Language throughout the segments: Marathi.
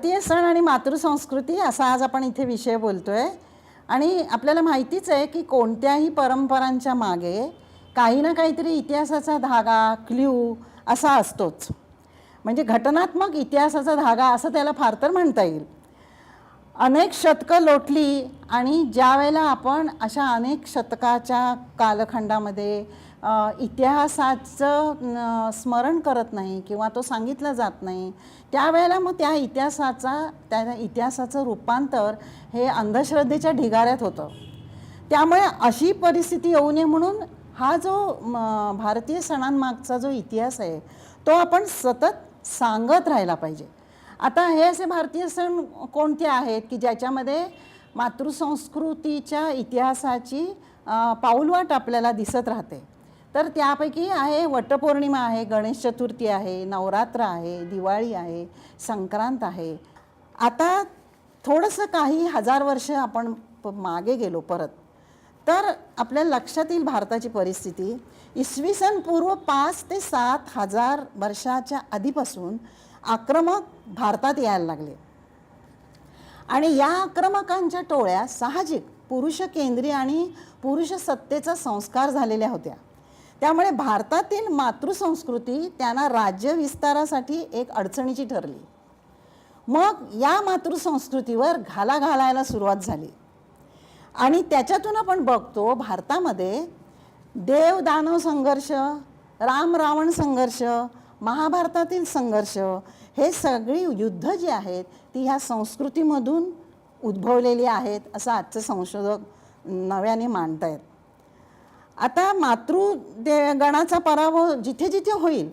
भारतीय सण आणि मातृसंस्कृती असा आज आपण इथे विषय बोलतोय. आणि आपल्याला माहितीच आहे की कोणत्याही परंपरांच्या मागे काही ना काहीतरी इतिहासाचा धागा क्ल्यू असा असतोच. म्हणजे घटनात्मक इतिहासाचा धागा असं त्याला फार तर म्हणता येईल. अनेक शतकं लोटली आणि ज्या वेळेला आपण अशा अनेक शतकाच्या कालखंडामध्ये इतिहासाचं स्मरण करत नाही किंवा तो सांगितला जात नाही त्यावेळेला मग त्या इतिहासाचा त्या इतिहासाचं रूपांतर हे अंधश्रद्धेच्या ढिगाऱ्यात होतं. त्यामुळे अशी परिस्थिती येऊ नये म्हणून हा जो म, भारतीय सणांमागचा जो इतिहास आहे तो आपण सतत सांगत राहायला पाहिजे. आता हे असे भारतीय सण कोणते आहेत की ज्याच्यामध्ये मातृसंस्कृतीच्या इतिहासाची पाऊलवाट आपल्याला दिसत राहते? तर त्यापैकी आहे वटपौर्णिमा आहे गणेश चतुर्थी आहे नवरात्र आहे दिवाळी आहे संक्रांत आहे. आता थोडंसं काही हजार वर्ष आपण प- मागे गेलो परत. तर आपल्या लक्षात येईल भारताची परिस्थिती इसवी सन पूर्व पाच ते सात हजार वर्षाच्या आधीपासून आक्रमक भारतात यायला लागले. आणि या आक्रमकांच्या टोळ्या साहजिक पुरुष केंद्रीय आणि पुरुष सत्तेचा संस्कार झालेल्या होत्या. त्यामुळे भारतातील मातृसंस्कृती त्यांना राज्य विस्तारासाठी एक अडचणीची ठरली. मग या मातृसंस्कृतीवर घाला घालायला सुरुवात झाली. आणि त्याच्यातून आपण बघतो भारतामध्ये देव दानव संघर्ष राम रावण संघर्ष महाभारतातील संघर्ष हे सगळी युद्ध जी आहेत ती ह्या संस्कृतीमधून उद्भवलेली आहेत असं आजचे संशोधक नव्याने मानतायत आता मातृ दे गणाचा पराभव जिथे जिथे होईल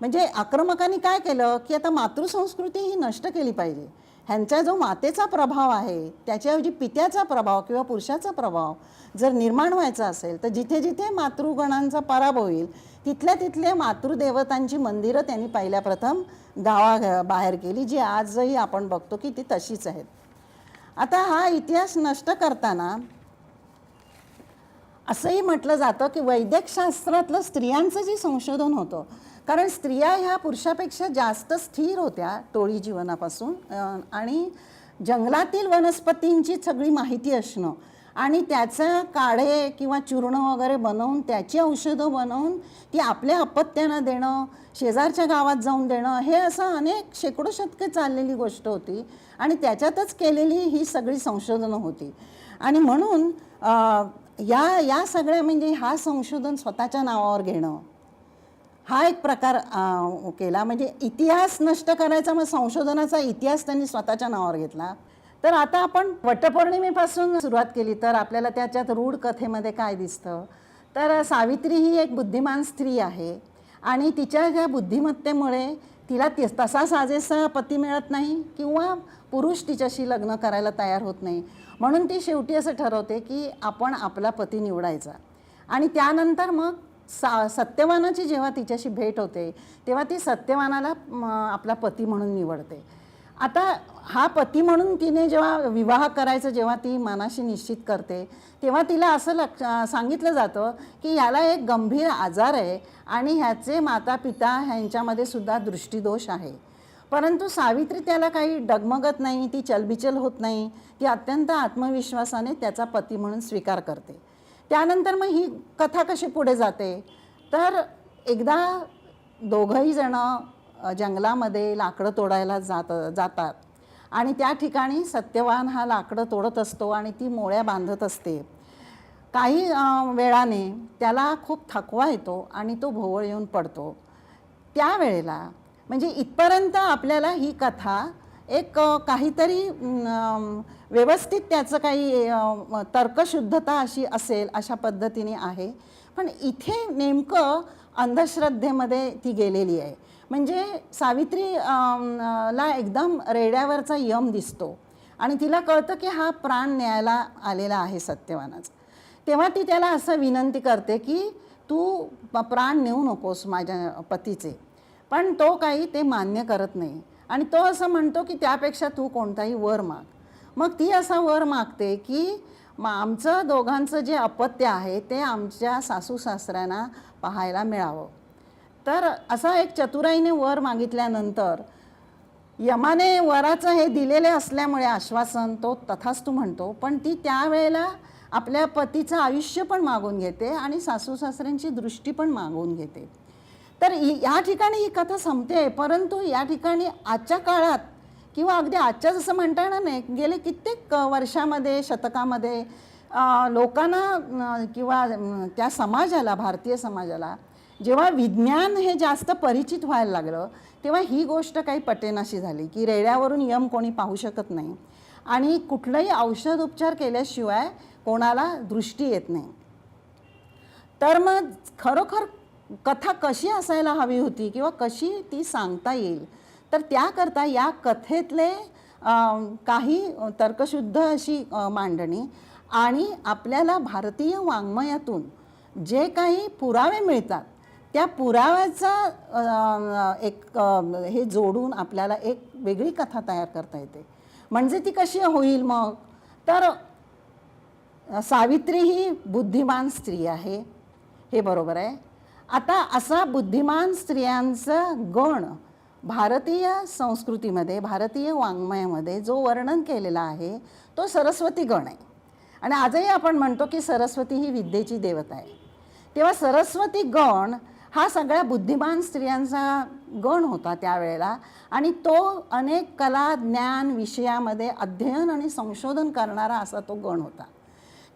म्हणजे आक्रमकांनी काय केलं की आता मातृसंस्कृती ही नष्ट केली पाहिजे. ह्यांचा जो मातेचा प्रभाव आहे त्याच्याऐवजी पित्याचा प्रभाव किंवा पुरुषाचा प्रभाव जर निर्माण व्हायचा असेल तर जिथे जिथे मातृगणांचा पराभव होईल तिथल्या तिथल्या मातृदेवतांची मंदिरं त्यांनी पहिल्या प्रथम गावा बाहेर केली जी आजही आपण बघतो की ती तशीच आहेत. आता हा इतिहास नष्ट करताना असंही म्हटलं जातं की वैद्यकशास्त्रातलं स्त्रियांचं जे संशोधन होतं कारण स्त्रिया ह्या पुरुषापेक्षा जास्त स्थिर होत्या टोळी जीवनापासून आणि जंगलातील वनस्पतींची सगळी माहिती असणं आणि त्याचं काढे किंवा चूर्ण वगैरे बनवून त्याची औषधं बनवून ती आपल्या अपत्यांना देणं शेजारच्या गावात जाऊन देणं हे असं अनेक शेकडो शतके चाललेली गोष्ट होती आणि त्याच्यातच केलेली ही सगळी संशोधनं होती. आणि म्हणून या या सगळ्या म्हणजे हा संशोधन स्वतःच्या नावावर घेणं. हा एक प्रकार केला. म्हणजे इतिहास नष्ट करायचा मग संशोधनाचा इतिहास त्यांनी स्वतःच्या नावावर घेतला. तर आता आपण वटपौर्णिमेपासून सुरुवात केली तर आपल्याला त्याच्यात रूढ कथेमध्ये काय दिसतं? तर सावित्री ही एक बुद्धिमान स्त्री आहे आणि तिच्या ज्या बुद्धिमत्तेमुळे तिला तसा साजेसा पती मिळत नाही किंवा पुरुष तिच्याशी लग्न करायला तयार होत नाही. म्हणून ती शेवटी असं ठरवते की आपण आपला पती निवडायचा. आणि त्यानंतर मग सा सत्यवानाची जेव्हा तिच्याशी भेट होते तेव्हा ती सत्यवानाला आपला पती म्हणून निवडते. आता हा पती म्हणून तिने जेव्हा विवाह करायचं जेव्हा ती मनाशी निश्चित करते तेव्हा तिला असं लक्ष सांगितलं जातं की ह्याला एक गंभीर आजार आहे आणि ह्याचे माता पिता ह्यांच्यामध्ये सुद्धा दृष्टिदोष आहे. परंतु सावित्री त्याला काही डगमगत नाही ती चलबिचल होत नाही ती अत्यंत आत्मविश्वासाने त्याचा पती म्हणून स्वीकार करते. त्यानंतर मग ही कथा कशी पुढे जाते? तर एकदा दोघंही जणं जंगलामध्ये लाकडं तोडायला जात जातात. आणि त्या ठिकाणी सत्यवान हा लाकडं तोडत असतो आणि ती मोळ्या बांधत असते. काही वेळाने त्याला खूप थकवा येतो आणि तो भोवळ येऊन पडतो. त्यावेळेला म्हणजे इथपर्यंत आपल्याला ही कथा एक काहीतरी व्यवस्थित त्याचं काही तर्कशुद्धता अशी असेल अशा पद्धतीने आहे. पण इथे नेमकं अंधश्रद्धेमध्ये ती गेलेली आहे. म्हणजे सावित्री ला एकदम रेड्यावरचा यम दिसतो आणि तिला कळतं की हा प्राण न्यायला आलेला आहे सत्यवानाचा. तेव्हा ती त्याला असं विनंती करते की तू प्राण नेऊ नकोस माझ्या पतीचे. पण तो काही ते मान्य करत नाही. आणि तो असं म्हणतो की त्यापेक्षा तू कोणताही वर माग. मग ती असा वर मागते की मग आमचं दोघांचं जे अपत्य आहे ते आमच्या सासू सासऱ्यांना पाहायला मिळावं. तर असा एक चतुराईने वर मागितल्यानंतर यमाने वराचं हे दिलेले असल्यामुळे आश्वासन तो तथाच तू म्हणतो पण ती त्यावेळेला आपल्या पतीचं आयुष्य पण मागून घेते आणि सासू सासऱ्यांची दृष्टी पण मागून घेते. तर या ठिकाणी ही कथा संपते परंतु या ठिकाणी आजच्या काळात किंवा अगदी आजच्या जसं म्हणता येणार नाही गेले कित्येक वर्षामध्ये शतकामध्ये लोकांना किंवा त्या समाजाला भारतीय समाजाला जेव्हा विज्ञान हे जास्त परिचित व्हायला लागलं तेव्हा ही गोष्ट काही पटेनाशी झाली की रेड्यावरून यम कोणी पाहू शकत नाही. आणि कुठलंही औषध उपचार केल्याशिवाय कोणाला दृष्टी येत नाही. तर मग खरोखर कथा कशी असायला हवी होती किंवा कशी ती सांगता येईल? तर त्याकरता या कथेतले काही तर्कशुद्ध अशी मांडणी आणि आपल्याला भारतीय वाङ्मयातून जे काही पुरावे मिळतात त्या पुराव्याचा एक हे जोडून आपल्याला एक वेगळी कथा तयार करता येते. म्हणजे ती कशी होईल मग? तर सावित्री ही बुद्धिमान स्त्री आहे. हे बरोबर आहे. आता असा बुद्धिमान स्त्रियांचा गण भारतीय संस्कृतीमध्ये भारतीय वाङ्मयामध्ये जो वर्णन केलेला आहे तो सरस्वती गण आहे. आणि आजही आपण म्हणतो की सरस्वती ही विद्येची देवता आहे. तेव्हा सरस्वती गण हा सगळ्या बुद्धिमान स्त्रियांचा गण होता त्यावेळेला आणि तो अनेक कला ज्ञान विषयामध्ये अध्ययन आणि संशोधन करणारा असा तो गण होता.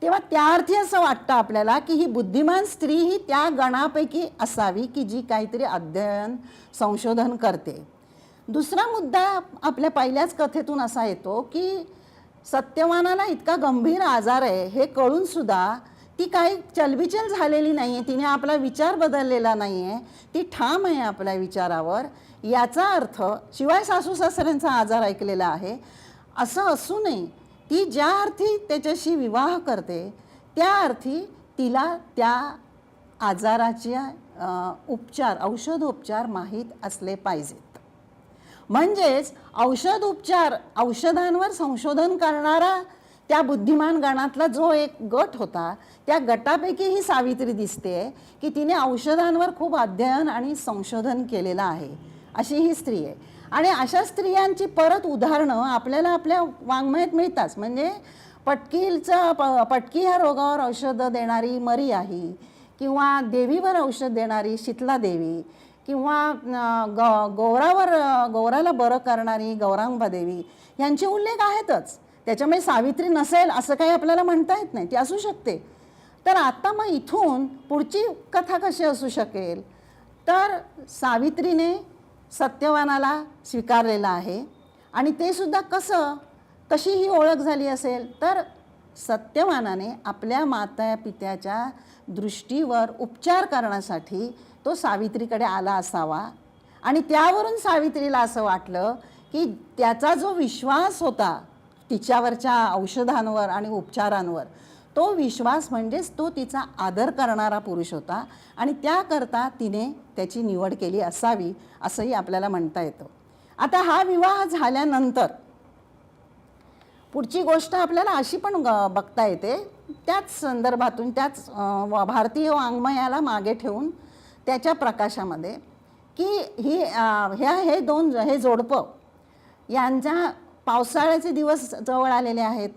तेव्हा त्या अर्थी असं वाटतं आपल्याला की ही बुद्धिमान स्त्री ही त्या गणापैकी असावी की जी काहीतरी अध्ययन संशोधन करते. दुसरा मुद्दा आपल्या पहिल्याच कथेतून असा येतो की सत्यवानाला इतका गंभीर आजार आहे हे कळून सुद्धा ती काही चलबिचल झालेली नाही आहे तिने आपला विचार बदललेला नाही आहे ती ठाम आहे आपल्या विचारावर. याचा अर्थ शिवाय सासू सासऱ्यांचा आजार ऐकलेला आहे. असं असूनही ती ज्या अर्थी त्याच्याशी विवाह करते त्या अर्थी तिला त्या आजाराच्या उपचार औषधोपचार माहीत असले पाहिजेत. म्हणजेच औषध उपचार औषधांवर संशोधन करणारा त्या बुद्धिमान गणातला जो एक गट होता त्या गटापैकी ही सावित्री दिसते की तिने औषधांवर खूप अध्ययन आणि संशोधन केलेलं आहे. अशी ही स्त्री आहे. आणि अशा स्त्रियांची परत उदाहरणं आपल्याला आपल्या वाङ्मयात मिळताच. म्हणजे पटकीचं प पटकी ह्या रोगावर औषधं देणारी मरी आहे किंवा देवीवर औषध देणारी शीतला देवी किंवा ग गौरावर गौराला बरं करणारी गौरांबा देवी यांचे उल्लेख आहेतच. त्याच्यामुळे सावित्री नसेल असं काही आपल्याला म्हणता येत नाही. ती असू शकते. तर आत्ता मग इथून पुढची कथा कशी असू शकेल? तर सावित्रीने सत्यवानाला स्वीकारलेलं आहे. आणि ते सुद्धा कसं? कशी ही ओळख झाली असेल? तर सत्यवानाने आपल्या माता पित्याच्या दृष्टीवर उपचार करण्यासाठी तो सावित्रीकडे आला असावा. आणि त्यावरून सावित्रीला असं वाटलं की त्याचा जो विश्वास होता तिच्यावरच्या औषधांवर आणि उपचारांवर तो विश्वास म्हणजेच तो तिचा आदर करणारा पुरुष होता आणि त्याकरता तिने त्याची निवड केली असावी असंही आपल्याला म्हणता येतं. आता हा विवाह झाल्यानंतर पुढची गोष्ट आपल्याला अशी पण बघता येते. त्याच संदर्भातून त्याच भारतीय वाङ्मयाला मागे ठेवून त्याच्या प्रकाशामध्ये की ही ह्या हे दोन हे जोडपं यांच्या पावसाळ्याचे दिवस जवळ आलेले आहेत.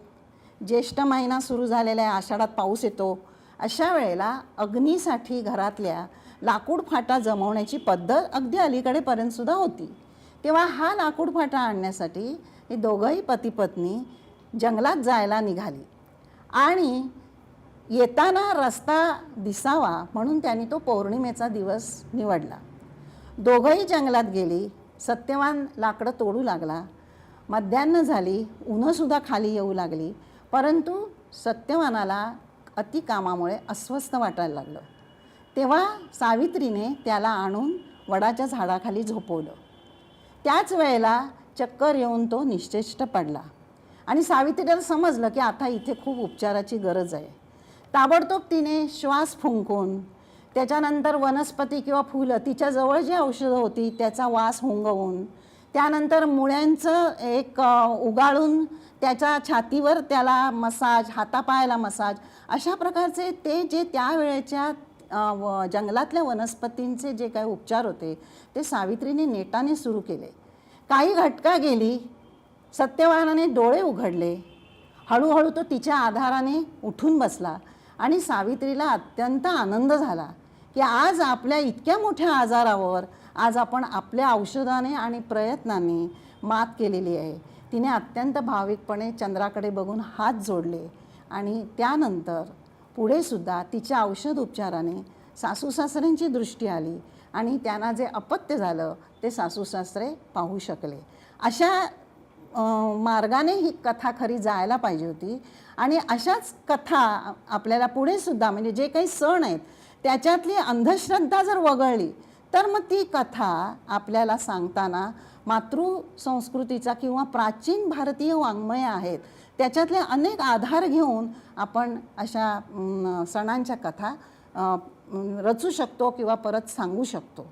ज्येष्ठ महिना सुरू झालेला आहे आषाढात पाऊस येतो अशा वेळेला अग्नीसाठी घरातल्या लाकूड फाटा जमवण्याची पद्धत अगदी अलीकडेपर्यंतसुद्धा होती. तेव्हा हा लाकूड फाटा आणण्यासाठी हे दोघंही पती पत्नी जंगलात जायला निघाली. आणि येताना रस्ता दिसावा म्हणून त्यांनी तो पौर्णिमेचा दिवस निवडला. दोघंही जंगलात गेली सत्यवान लाकडं तोडू लागला मध्यान्ह झाली उन्हंसुद्धा खाली येऊ लागली परंतु सत्यवानाला अतिकामामुळे अस्वस्थ वाटायला लागलं. तेव्हा सावित्रीने त्याला आणून वडाच्या झाडाखाली झोपवलं. त्याच वेळेला चक्कर येऊन तो निश्चेष्ट पडला आणि सावित्रीला समजलं की आता इथे खूप उपचाराची गरज आहे. ताबडतोब तिने श्वास फुंकून त्याच्यानंतर वनस्पती किंवा फुलं तिच्याजवळ जी औषधं होती त्याचा वास हुंगवून त्यानंतर मुळ्यांचं एक उगाळून त्याच्या छातीवर त्याला मसाज हातापायाला मसाज अशा प्रकारचे ते जे त्यावेळेच्या व जंगलातल्या वनस्पतींचे जे काही उपचार होते ते सावित्रीने नेटाने सुरू केले. काही घटका गेली सत्यवानाने डोळे उघडले हळूहळू तो तिच्या आधाराने उठून बसला आणि सावित्रीला अत्यंत आनंद झाला की आज आपल्या इतक्या मोठ्या आजारावर आज आपण आपल्या औषधाने आणि प्रयत्नांनी मात केलेली आहे. तिने अत्यंत भाविकपणे चंद्राकडे बघून हात जोडले आणि त्यानंतर पुढे सुद्धा तिच्या औषध उपचाराने सासू सासऱ्यांची दृष्टी आली आणि त्यांना जे अपत्य झालं ते सासू सासरे पाहू शकले. अशा मार्गाने ही कथा खरी जायला पाहिजे होती आणि अशाच कथा आपल्याला पुढे सुद्धा म्हणजे जे काही सण आहेत त्याच्यातली अंधश्रद्धा जर वगळली तर मग ती कथा आपल्याला सांगताना मातृसंस्कृतीचा किंवा प्राचीन भारतीय वाङ्मय आहेत त्याच्यातले अनेक आधार घेऊन आपण अशा सणांच्या कथा रचू शकतो किंवा परत सांगू शकतो.